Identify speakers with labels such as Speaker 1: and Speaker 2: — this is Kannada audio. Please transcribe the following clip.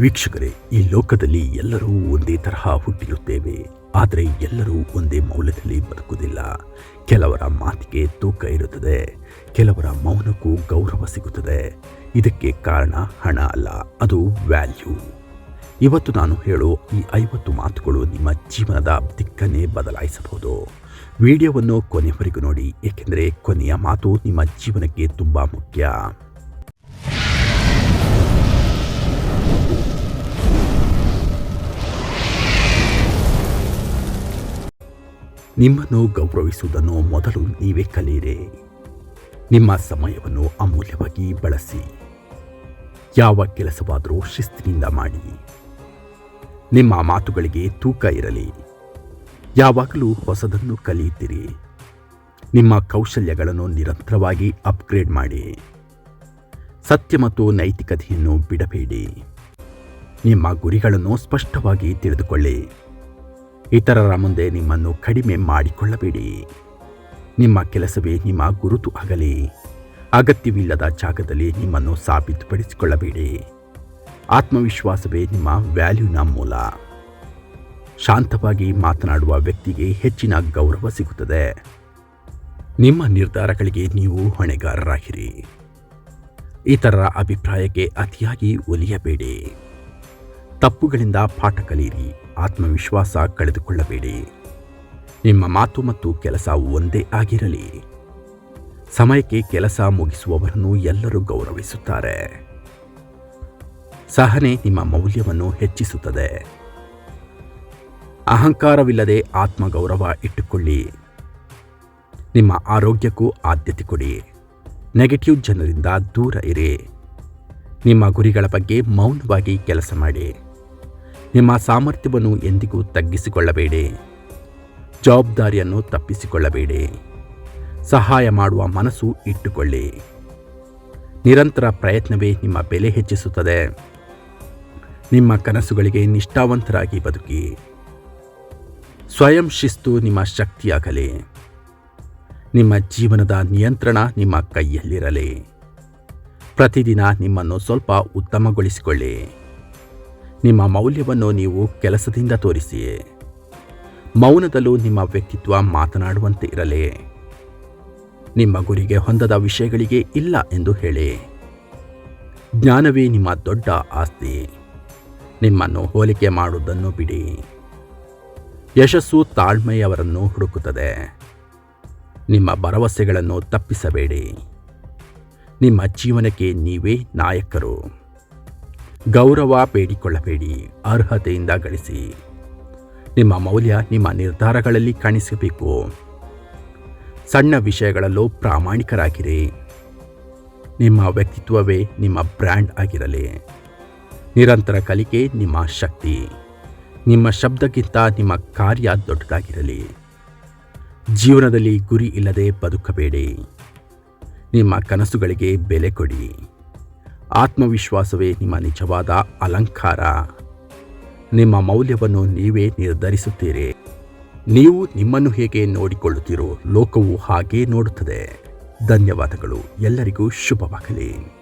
Speaker 1: ವೀಕ್ಷಕರೇ, ಈ ಲೋಕದಲ್ಲಿ ಎಲ್ಲರೂ ಒಂದೇ ತರಹ ಹುಟ್ಟಿರುತ್ತೇವೆ. ಆದರೆ ಎಲ್ಲರೂ ಒಂದೇ ಮೌಲ್ಯದಲ್ಲಿ ಬದುಕುವುದಿಲ್ಲ. ಕೆಲವರ ಮಾತಿಗೆ ತೂಕ ಇರುತ್ತದೆ. ಕೆಲವರ ಮೌನಕ್ಕೂ ಗೌರವ ಸಿಗುತ್ತದೆ. ಇದಕ್ಕೆ ಕಾರಣ ಹಣ ಅಲ್ಲ, ಅದು ವ್ಯಾಲ್ಯೂ. ಇವತ್ತು ನಾನು ಹೇಳೋ ಈ ಐವತ್ತು ಮಾತುಗಳು ನಿಮ್ಮ ಜೀವನದ ದಿಕ್ಕನ್ನೇ ಬದಲಾಯಿಸಬಹುದು. ವಿಡಿಯೋವನ್ನು ಕೊನೆವರೆಗೂ ನೋಡಿ, ಏಕೆಂದರೆ ಕೊನೆಯ ಮಾತು ನಿಮ್ಮ ಜೀವನಕ್ಕೆ ತುಂಬ ಮುಖ್ಯ. ನಿಮ್ಮನ್ನು ಗೌರವಿಸುವುದನ್ನು ಮೊದಲು ನೀವೇ ಕಲಿಯಿರಿ. ನಿಮ್ಮ ಸಮಯವನ್ನು ಅಮೂಲ್ಯವಾಗಿ ಬಳಸಿ. ಯಾವ ಕೆಲಸವಾದರೂ ಶಿಸ್ತಿನಿಂದ ಮಾಡಿ. ನಿಮ್ಮ ಮಾತುಗಳಿಗೆ ತೂಕ ಇರಲಿ. ಯಾವಾಗಲೂ ಹೊಸದನ್ನು ಕಲಿಯುತ್ತೀರಿ. ನಿಮ್ಮ ಕೌಶಲ್ಯಗಳನ್ನು ನಿರಂತರವಾಗಿ ಅಪ್ಗ್ರೇಡ್ ಮಾಡಿ. ಸತ್ಯ ಮತ್ತು ನೈತಿಕತೆಯನ್ನು ಬಿಡಬೇಡಿ. ನಿಮ್ಮ ಗುರಿಗಳನ್ನು ಸ್ಪಷ್ಟವಾಗಿ ತಿಳಿದುಕೊಳ್ಳಿ. ಇತರರ ಮುಂದೆ ನಿಮ್ಮನ್ನು ಕಡಿಮೆ ಮಾಡಿಕೊಳ್ಳಬೇಡಿ. ನಿಮ್ಮ ಕೆಲಸವೇ ನಿಮ್ಮ ಗುರುತು ಆಗಲಿ. ಅಗತ್ಯವಿಲ್ಲದ ಜಾಗದಲ್ಲಿ ನಿಮ್ಮನ್ನು ಸಾಬೀತುಪಡಿಸಿಕೊಳ್ಳಬೇಡಿ. ಆತ್ಮವಿಶ್ವಾಸವೇ ನಿಮ್ಮ ವ್ಯಾಲ್ಯೂನ ಮೂಲ. ಶಾಂತವಾಗಿ ಮಾತನಾಡುವ ವ್ಯಕ್ತಿಗೆ ಹೆಚ್ಚಿನ ಗೌರವ ಸಿಗುತ್ತದೆ. ನಿಮ್ಮ ನಿರ್ಧಾರಗಳಿಗೆ ನೀವು ಹೊಣೆಗಾರರಾಗಿರಿ. ಇತರರ ಅಭಿಪ್ರಾಯಕ್ಕೆ ಅತಿಯಾಗಿ ಒಲಿಯಬೇಡಿ. ತಪ್ಪುಗಳಿಂದ ಪಾಠ ಕಲಿಯಿರಿ, ಆತ್ಮವಿಶ್ವಾಸ ಕಳೆದುಕೊಳ್ಳಬೇಡಿ. ನಿಮ್ಮ ಮಾತು ಮತ್ತು ಕೆಲಸ ಒಂದೇ ಆಗಿರಲಿ. ಸಮಯಕ್ಕೆ ಕೆಲಸ ಮುಗಿಸುವವರನ್ನು ಎಲ್ಲರೂ ಗೌರವಿಸುತ್ತಾರೆ. ಸಹನೆ ನಿಮ್ಮ ಮೌಲ್ಯವನ್ನು ಹೆಚ್ಚಿಸುತ್ತದೆ. ಅಹಂಕಾರವಿಲ್ಲದೆ ಆತ್ಮಗೌರವ ಇಟ್ಟುಕೊಳ್ಳಿ. ನಿಮ್ಮ ಆರೋಗ್ಯಕ್ಕೂ ಆದ್ಯತೆ ಕೊಡಿ. ನೆಗೆಟಿವ್ ಜನರಿಂದ ದೂರ ಇರಿ. ನಿಮ್ಮ ಗುರಿಗಳ ಬಗ್ಗೆ ಮೌನವಾಗಿ ಕೆಲಸ ಮಾಡಿ. ನಿಮ್ಮ ಸಾಮರ್ಥ್ಯವನ್ನು ಎಂದಿಗೂ ತಗ್ಗಿಸಿಕೊಳ್ಳಬೇಡಿ. ಜವಾಬ್ದಾರಿಯನ್ನು ತಪ್ಪಿಸಿಕೊಳ್ಳಬೇಡಿ. ಸಹಾಯ ಮಾಡುವ ಮನಸ್ಸು ಇಟ್ಟುಕೊಳ್ಳಿ. ನಿರಂತರ ಪ್ರಯತ್ನವೇ ನಿಮ್ಮ ಬೆಲೆ ಹೆಚ್ಚಿಸುತ್ತದೆ. ನಿಮ್ಮ ಕನಸುಗಳಿಗೆ ನಿಷ್ಠಾವಂತರಾಗಿ ಬದುಕಿ. ಸ್ವಯಂ ಶಿಸ್ತು ನಿಮ್ಮ ಶಕ್ತಿಯಾಗಲಿ. ನಿಮ್ಮ ಜೀವನದ ನಿಯಂತ್ರಣ ನಿಮ್ಮ ಕೈಯಲ್ಲಿರಲಿ. ಪ್ರತಿದಿನ ನಿಮ್ಮನ್ನು ಸ್ವಲ್ಪ ಉತ್ತಮಗೊಳಿಸಿಕೊಳ್ಳಿ. ನಿಮ್ಮ ಮೌಲ್ಯವನ್ನು ನೀವು ಕೆಲಸದಿಂದ ತೋರಿಸಿ ಮೌನದಲ್ಲೂ ನಿಮ್ಮ ವ್ಯಕ್ತಿತ್ವ ಮಾತನಾಡುವಂತೆ ಇರಲಿ. ನಿಮ್ಮ ಗುರಿಗೆ ಹೊಂದದ ವಿಷಯಗಳಿಗೆ ಇಲ್ಲ ಎಂದು ಹೇಳಿ. ಜ್ಞಾನವೇ ನಿಮ್ಮ ದೊಡ್ಡ ಆಸ್ತಿ. ನಿಮ್ಮನ್ನು ಹೋಲಿಕೆ ಮಾಡುವುದನ್ನು ಬಿಡಿ. ಯಶಸ್ಸು ತಾಳ್ಮೆಯವರನ್ನು ಹುಡುಕುತ್ತದೆ. ನಿಮ್ಮ ಭರವಸೆಗಳನ್ನು ತಪ್ಪಿಸಬೇಡಿ. ನಿಮ್ಮ ಜೀವನಕ್ಕೆ ನೀವೇ ನಾಯಕರು. ಗೌರವ ಬೇಡಿಕೊಳ್ಳಬೇಡಿ, ಅರ್ಹತೆಯಿಂದ ಗಳಿಸಿ. ನಿಮ್ಮ ಮೌಲ್ಯ ನಿಮ್ಮ ನಿರ್ಧಾರಗಳಲ್ಲಿ ಕಾಣಿಸಬೇಕು. ಸಣ್ಣ ವಿಷಯಗಳಲ್ಲೂ ಪ್ರಾಮಾಣಿಕರಾಗಿರಿ. ನಿಮ್ಮ ವ್ಯಕ್ತಿತ್ವವೇ ನಿಮ್ಮ ಬ್ರ್ಯಾಂಡ್ ಆಗಿರಲಿ. ನಿರಂತರ ಕಲಿಕೆ ನಿಮ್ಮ ಶಕ್ತಿ. ನಿಮ್ಮ ಶಬ್ದಕ್ಕಿಂತ ನಿಮ್ಮ ಕಾರ್ಯ ದೊಡ್ಡದಾಗಿರಲಿ. ಜೀವನದಲ್ಲಿ ಗುರಿ ಇಲ್ಲದೆ ಬದುಕಬೇಡಿ. ನಿಮ್ಮ ಕನಸುಗಳಿಗೆ ಬೆಲೆ ಕೊಡಿ. ಆತ್ಮವಿಶ್ವಾಸವೇ ನಿಮ್ಮ ನಿಜವಾದ ಅಲಂಕಾರ. ನಿಮ್ಮ ಮೌಲ್ಯವನ್ನು ನೀವೇ ನಿರ್ಧರಿಸುತ್ತೀರಿ. ನೀವು ನಿಮ್ಮನ್ನು ಹೇಗೆ ನೋಡಿಕೊಳ್ಳುತ್ತೀರೋ ಲೋಕವು ಹಾಗೇ ನೋಡುತ್ತದೆ. ಧನ್ಯವಾದಗಳು. ಎಲ್ಲರಿಗೂ ಶುಭವಾಗಲಿ.